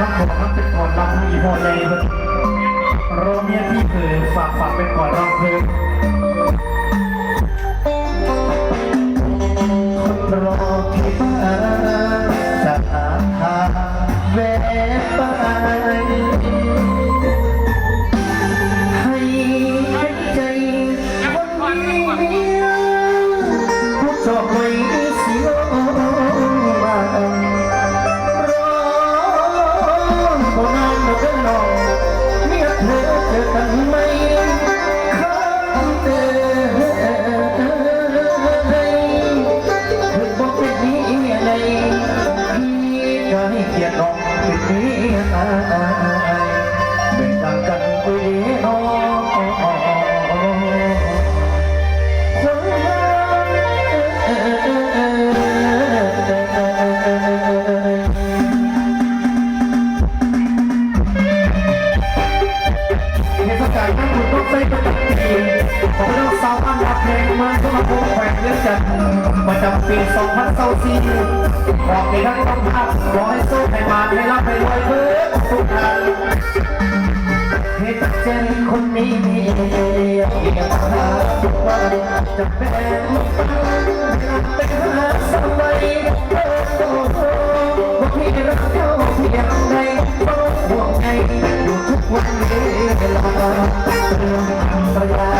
รับผมรับเป็นก่อนลำมีพอใจเพิ่นโรเมียที่เคยฝากฝากเป็นก่อนรับเพิ่ เราสาวอันดับเพลงมันก็มาโค้งแขวนเรื่องจันประจำปี2024บอกให้ทั้งต้องทักขอให้สู้ให้มาให้รับให้รวยเพื่อทุกท่านเหตุเจนคนนี้ยังหาทุกวันจะเป็นไปหาสมัยโอ้โหว่าพี่รักเจ้าเพียงใดต้องห่วงใยอยู่ทุกวันเวลาเรื่องภรรยา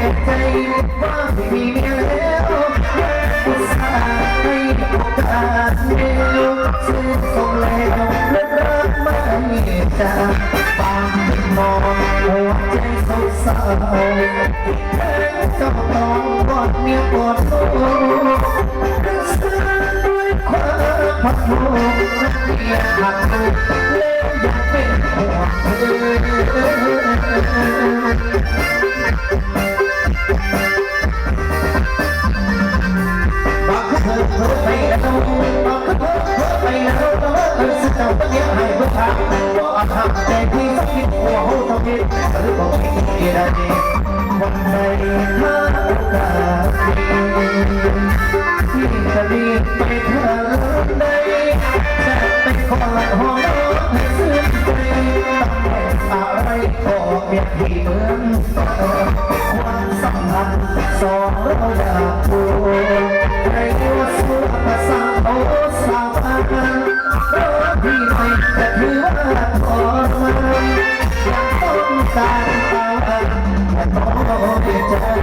อยู่แก่ใจว่าไม่มีเมียแล้วอุตส่าห์ให้โอกาสเดียวซึ่งสมแล้วและรักไม่จากบางมองหัวใจเศร้าๆแค่เจ้าต้องกอดเมียกอดลูกรักษาด้วยความพักผูกเมียหักลูกแล้วอยากเป็นห่วเธอ ออสิ่งเจ้าต้งยังให้เพื่อทางก็อาจทำแต่ที่สักคิดหัวหูทำผิดหรือบอกไม่ได้วันใดถ้าโอกาสดีที่จะรีไปเธอใดจะไปขอห้องให้ซึ้งใจต้องอะไรก็เมียที่เหมือนความสัมพันธ์สองเราอยากรู้ใครว่าสู้ภาษาโอ้สาวอัน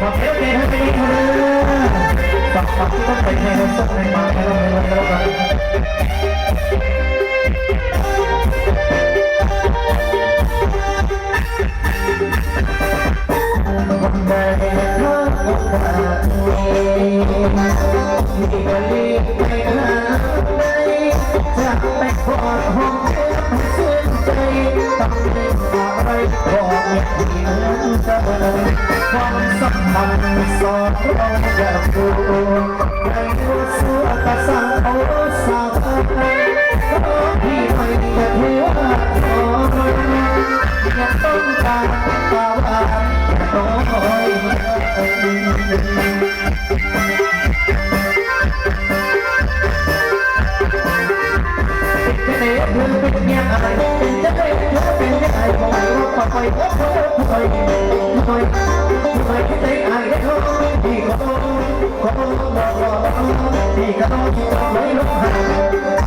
ขอบคุณที่ให้ไปดีเธอฝากฝากที่ต้องไปให้เราส่งให้มาให้เราให้เราแล้วกันวันใดถ้าโอกาสมีที่จะรีบไปหาใดจะไปขอห้อง ความสัมพันธ์สอนเราอยากรู้ใครว่าสัวกระสังโอ้สาวไทยเพราะพี่ไม่ได้เที่ยวขอยังต้องการตาวานโอ้เป็น ที่ใจอายได้เขาดีก็ต้องขอพี่ก็ต้องคิดไว้ลงหาคิ